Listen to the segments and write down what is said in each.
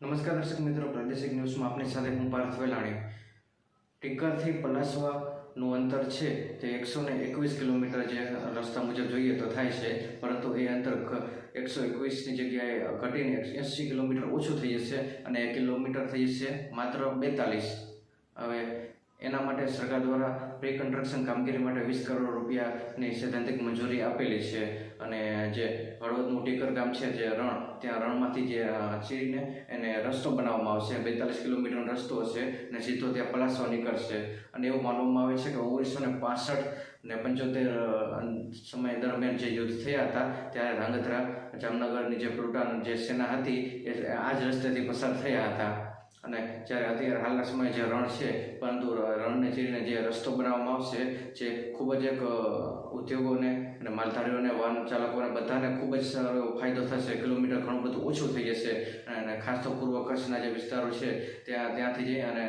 નમસ્કાર દર્શક મિત્રો, પ્રાદેશિક ન્યૂઝમાં આપની સાથે હું પાર્થ વેલાણી. ટીકરથી પલાસવાનું અંતર છે તે એકસો ને એકવીસ કિલોમીટર જે રસ્તા મુજબ જોઈએ તો થાય છે, પરંતુ એ અંતર એકસો એકવીસની જગ્યાએ ઘટીને એંસી કિલોમીટર ઓછું થઈ જશે અને એક કિલોમીટર થઈ જશે માત્ર બેતાલીસ. હવે એના માટે સરકાર દ્વારા પ્રી કન્સ્ટ્રક્શન કામગીરી માટે વીસ કરોડ રૂપિયાની સૈદ્ધાંતિક મંજૂરી આપેલી છે. અને જે હળવદનું ટીકર ગામ છે, જે રણ, ત્યાં રણમાંથી જે ચીરીને એને રસ્તો બનાવવામાં આવશે. બેતાલીસ કિલોમીટરનો રસ્તો હશે અને સીધો ત્યાં પલાસવા નીકળશે. અને એવું માનવામાં આવે છે કે ઓગણીસો ને પાસઠ ને પંચોતેર સમય દરમિયાન જે યુદ્ધ થયા હતા, ત્યારે ધાંગધ્રા જામનગરની જે પ્લુટાન જે સેના હતી, એ આ જ રસ્તેથી પસાર થયા હતા. અને જ્યારે અત્યારે હાલના સમયે જે રણ છે, પરંતુ રણને ચીરીને જે રસ્તો બનાવવામાં આવશે, જે ખૂબ જ એક ઉદ્યોગોને અને માલધારીઓને, વાહન ચાલકોને બધાને ખૂબ જ સારો ફાયદો થશે. કિલોમીટર ઘણું બધું ઓછું થઈ જશે. અને ખાસ તો પૂર્વ કચ્છના જે વિસ્તારો છે, ત્યાં, ત્યાંથી જઈ અને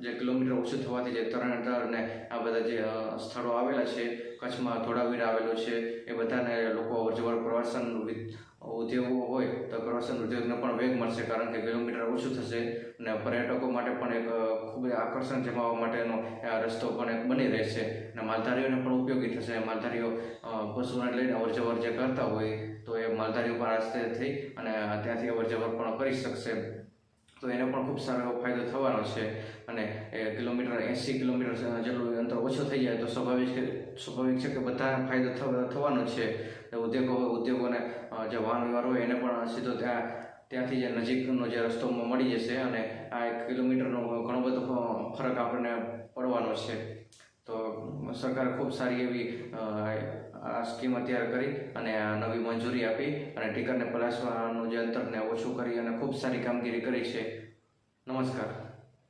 જે કિલોમીટર ઓછું થવાથી જે તરણ અને આ બધા જે સ્થળો આવેલા છે, કચ્છમાં ધોળાવીરા આવેલું છે, એ બધાને લોકો જવર પ્રવાસન ઉદ્યોગો હોય તો પ્રવાસન ઉદ્યોગને પણ વેગ મળશે કારણ કે કિલોમીટર ઓછું થશે અને પર્યટકો માટે પણ એક ખૂબ જ આકર્ષણ જમાવવા માટેનો આ રસ્તો પણ એક બની રહેશે. અને માલધારીઓને પણ ઉપયોગી થશે. માલધારીઓ પશુઓને લઈને અવરજવર જે કરતા હોય તો એ માલધારીઓ પણ રસ્તે થઈ અને ત્યાંથી અવરજવર પણ કરી શકશે. તો એને પણ ખૂબ સારો એવો ફાયદો થવાનો છે અને કિલોમીટર એંસી કિલોમીટર જેટલું અંતર ઓછું થઈ જાય તો સ્વાભાવિક સ્વાભાવિક છે કે બધા ફાયદો થવા- થવાનો છે. ઉદ્યોગો હોય, ઉદ્યોગોને જે વાહન વ્યવહાર હોય એને પણ સીધો ત્યાં, ત્યાંથી જે નજીકનો જે રસ્તો મળી જશે અને આ એક કિલોમીટરનો ઘણો બધો ફરક આપણને પડવાનો છે. સરકારે ખૂબ સારી એવી આ સ્કીમ અત્યારે કરી અને નવી મંજૂરી આપી અને ટીકરને પલાસવાનું જે અંતરને ઓછું કરી અને ખૂબ સારી કામગીરી કરી છે. નમસ્કાર.